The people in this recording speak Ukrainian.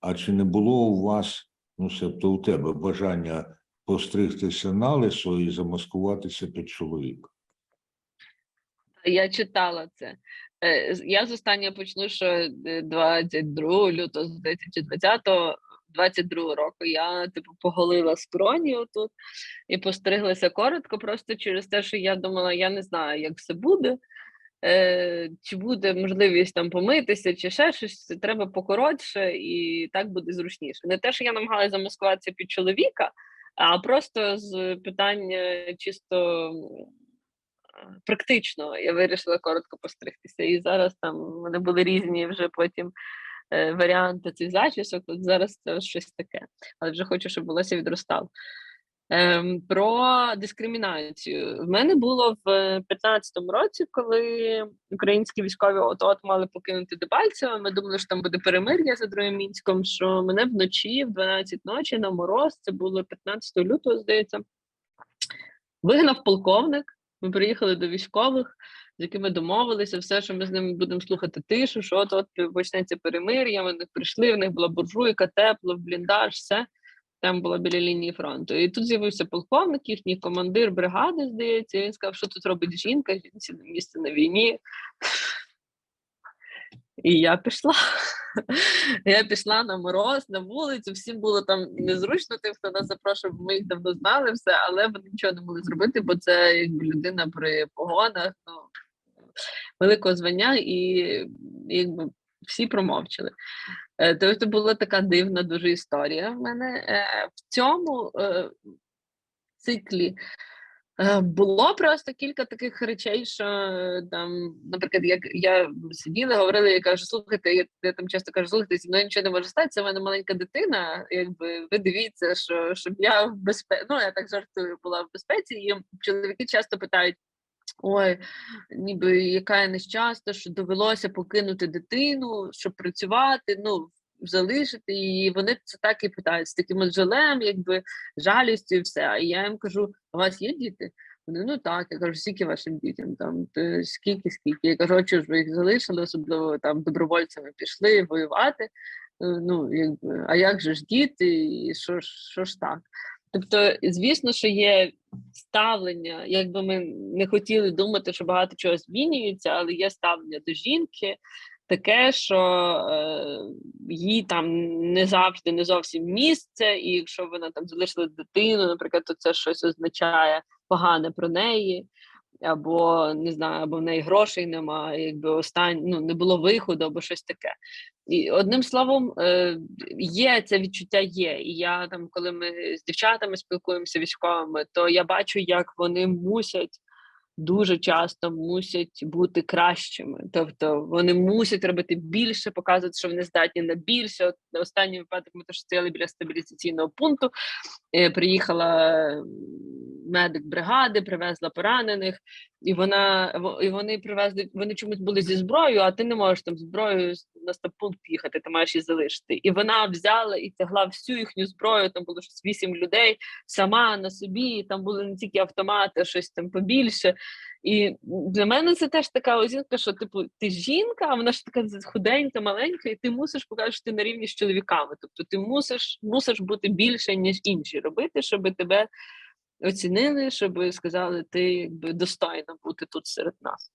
А чи не було у вас, ну себто у тебе, бажання постригтися на лисо і замаскуватися під чоловіка? Я читала це. Е, Я з останнього почну, що е, 22 лютого, здається, чи 20 22 року я типу поголила скроні отут і постриглася коротко, просто через те, що я думала, я не знаю, як це буде. Е, чи буде можливість там помитися, чи ще щось, це треба покоротше, і так буде зручніше. Не те, що я намагалася замаскуватися під чоловіка, а просто з питання чисто практично я вирішила коротко постригтися. І зараз там в мене були різні вже потім е, варіанти цих зачісок. От зараз це щось таке, але вже хочу, щоб волосся відростало. Ем, про дискримінацію. В мене було в 15-му році, коли українські військові от от мали покинути Дебальцево. Ми думали, що там буде перемир'я за другим мінськом. Що мене вночі, в 12 ночі на мороз, це було 15 лютого, здається. Вигнав полковник. Ми приїхали до військових, з якими домовилися, все, що ми з ними будемо слухати тишу, що от от почнеться перемир'я. Вони прийшли, в них була буржуйка, тепло, бліндаж, все там була біля лінії фронту. І тут з'явився полковник, їхній командир бригади, здається. Він сказав, що тут робить жінка, жінці не місце на війні. І я пішла. Я пішла на мороз, на вулицю. Всім було там незручно, тим, хто нас запрошував, ми їх давно знали все, але вони нічого не могли зробити, бо це якби людина при погонах, ну великого звання, і якби всі промовчали. Тобто була така дивна дуже історія в мене. Е, В цьому е, циклі було просто кілька таких речей, що там, наприклад, як я сиділа, говорила, я кажу, слухайте, я, я там часто кажу, слухайте, зі мною нічого не може статися, в мене маленька дитина, якби ви дивіться, що щоб я в безпеці, ну я так жартую, була в безпеці, і чоловіки часто питають. Ой, ніби яка я нещасна, що довелося покинути дитину, щоб працювати, ну, залишити її. Вони це так і питають з таким от жалем, якби жалістю і все. А я їм кажу: у вас є діти? Вони ну так. Я кажу, скільки вашим дітям? Там скільки, скільки. Я кажу, а ж ви їх залишили, особливо там добровольцями пішли воювати. Е, Ну, якби, а як же ж діти, і що що ж так? Тобто, звісно, що є ставлення, якби ми не хотіли думати, що багато чого змінюється, але є ставлення до жінки таке, що е, їй там не завжди не зовсім місце, і якщо вона там залишила дитину, наприклад, то це щось означає погане про неї. Або не знаю, або в неї грошей немає, якби остань, ну не було виходу, або щось таке. І одним словом, е, є це відчуття є. І я там, коли ми з дівчатами спілкуємося військовими, то я бачу, як вони мусять дуже часто мусять бути кращими. Тобто вони мусять робити більше, показувати, що вони здатні на більше. От останній випадок ми теж стояли біля стабілізаційного пункту. е, Приїхала медик бригади, привезла поранених, і вона і вони привезли. Вони чомусь були зі зброєю, а ти не можеш там зброєю на стаб-пункт їхати, ти маєш її залишити. І вона взяла і тягла всю їхню зброю. Там було щось вісім людей сама на собі. І там були не тільки автомати, а щось там побільше. І для мене це теж така оцінка, що типу ти жінка, а вона ж така худенька, маленька, і ти мусиш показати, що ти на рівні з чоловіками. Тобто ти мусиш, мусиш бути більше, ніж інші робити, щоб тебе оцінили, щоб сказали, ти якби достойна бути тут серед нас.